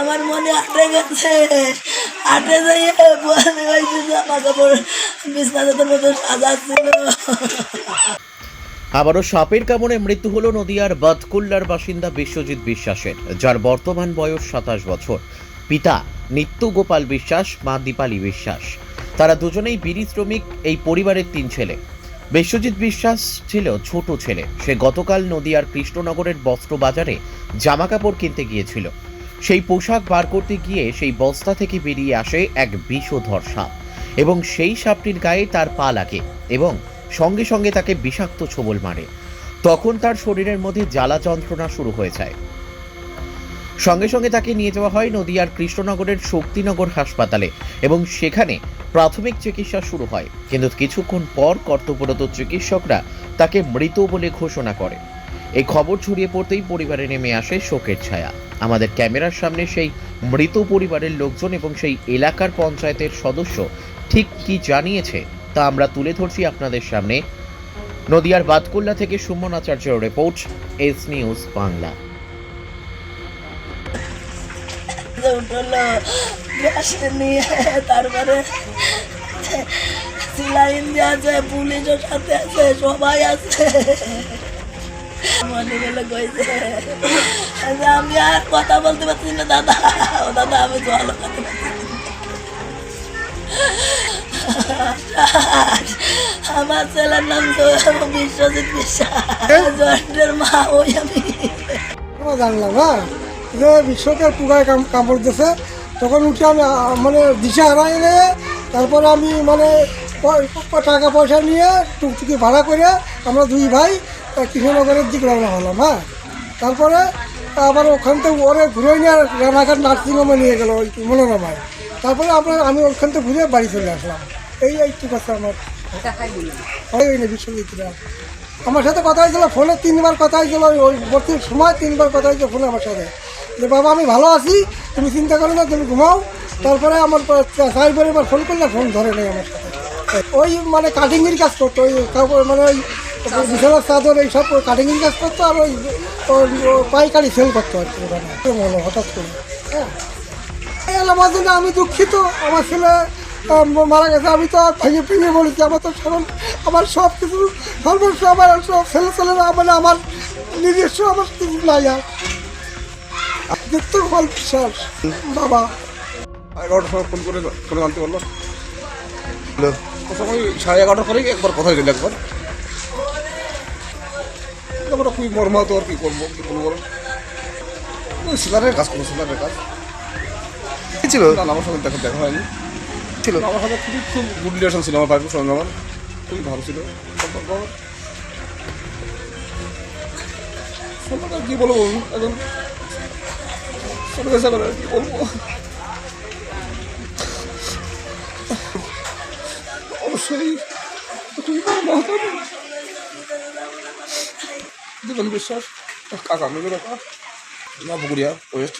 আমার মনে আটে গেছে। আটে যাইয়ে আবারও সাপের কামড়ে মৃত্যু হলো নদিয়ার বাদকুল্লার বাসিন্দা বিশ্বজিৎ বিশ্বাসের, যার বর্তমান বয়স সাতাশ বছর। পিতা নিত্য গোপাল বিশ্বাস, মা দীপালি বিশ্বাস। তারা দুজনেই বিড়ি শ্রমিক, এই পরিবারের তিন ছেলে। বিশ্বজিৎ বিশ্বাস ছিল ছোট ছেলে। সে গতকাল নদিয়ার কৃষ্ণনগরের বস্ত্র বাজারে জামা কাপড় কিনতে গিয়েছিল। সেই পোশাক বার করতে গিয়ে সেই বস্তা থেকে বেরিয়ে আসে এক বিষধর সাপ এবং সেই সাপটির গায়ে তার পা লাগে এবং সঙ্গে সঙ্গে তাকে বিষাক্ত ছোবল মারে। তখন তার শরীরের মধ্যে জ্বালা যন্ত্রণা শুরু হয়ে যায়। সঙ্গে সঙ্গে তাকে নিয়ে যাওয়া হয় নদিয়ার কৃষ্ণনগরের শক্তিনগর হাসপাতালে এবং সেখানে প্রাথমিক চিকিৎসা শুরু হয়, কিন্তু কিছুক্ষণ পর কর্তব্যরত চিকিৎসকরা তাকে মৃত বলে ঘোষণা করে। এই খবর ছড়িয়ে পড়তেই পরিবারে নেমে আসে শোকের ছায়া। আমাদের ক্যামেরার সামনে সেই মৃত পরিবারের লোকজন এবং সেই এলাকার পঞ্চায়েতের সদস্য ঠিক কি জানিয়েছে তা আমরা তুলে ধরছি আপনাদের সামনে। নদিয়ার বাতকুল্লা থেকে Suman আচার্যের report, S news Bangla. Gas নিয়ে তারপরে সিলাইন দিয়ে আছে পুলিশের সাথে আছে, সবাই আছে। মনে গেলে কইছে আমি আর কথা বলতে পারছি না, দাদা। ও দাদা, আমি জল আমার ছেলের নাম তো বিশ্বজিৎ বিশ্বাস। জয়েন্টের মা ওই আমি। জানলাম হ্যাঁ? যে বিশ্বকে পুরায় কাম- কামড় দিছে তখন উঠে আমি মানে দিশা হারাই তারপরে আমি মানে টাকা পয়সা নিয়ে টুকটুকি ভাড়া করে আমরা দুই ভাই কৃষ্ণনগরের দিকে রওনা হলাম হ্যাঁ। তারপরে আবার ওখান থেকে ওরে ঘুরে নিয়ে রানাঘাট নার্সিংহোমে নিয়ে গেলো ওই মনোরমায়। তারপরে আমরা আমি ওখান থেকে ঘুরে বাড়ি চলে আসলাম। এই এইটুকু আছে আমার। বিশ্ববিদ্যালয় আমার সাথে কথা হয়েছিল ফোনে তিনবার কথা হয়েছিল ওই- ভর্তির সময় তিনবার কথা হয়েছে ফোনে আমার সাথে। যে, বাবা, আমি ভালো আছি, তুমি চিন্তা করো না, তুমি ঘুমাও। তারপরে আমার সাইবারে এবার ফোন করলে ফোন ধরে নেই আমার সাথে। ওই মানে কাটিংয়ের কাজ করতো, ওই মানে ওই বিছানার চাদর এইসব কাটিংয়ের কাজ করতো, আর ওই পাইকারি সেল করতো আর কি মনে হঠাৎ করে। হ্যাঁ। আমার জন্য আমি দুঃখিত, আমার ছেলে মারা গেছে, আমি তো ভেঙে ভেঙে বলেছি, আমার তো সরল, আমার সব কিছু সর্বস্ব আমার, সব ছেলে ছেলেরা মানে আমার নিজস্ব আমার কিছু নাই আর। দেখতে ফল বিশ্বাস বাবা। এগারোটার সময় ফোন করে করে জানতে পারল। তো সময় সাড়ে এগারোটার পরেই একবার কথা হয়েছিল একবার। আমরা খুবই মর্মাহত আর কি করব কি বলব বলো? সিলারের কাজ করব সিলারের কাজ। ছিল? না আমার সঙ্গে দেখা দেখা হয়নি। ছিল? আমার সাথে খুবই খুব গুড রিলেশন ছিল আমার বাইকের সঙ্গে আমার। খুবই ভালো ছিল। সম্পর্ক কি বলব? এখন গেছে এখন আর কি বলব অবশ্যই। আমি। দীপন বিশ্বাস, কাকা মেজর কাকা। না পুকুরিয়া ওয়েস্ট।